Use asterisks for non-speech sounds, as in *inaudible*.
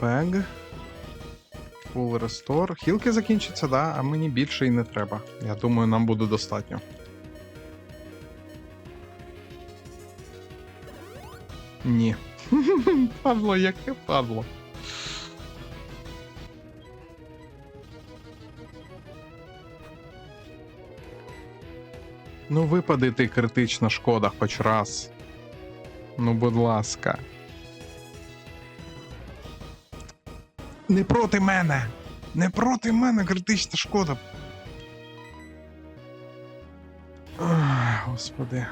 Бег. Full Restore. Хілки закінчаться, да, а мені більше і не треба. Я думаю, нам буде достатньо. Ні. *laughs* Павло, яке Павло? Ну, випади ти критична шкода хоч раз. Ну, будь ласка. Не проти мене! Не проти мене критична шкода. Ах, Господи.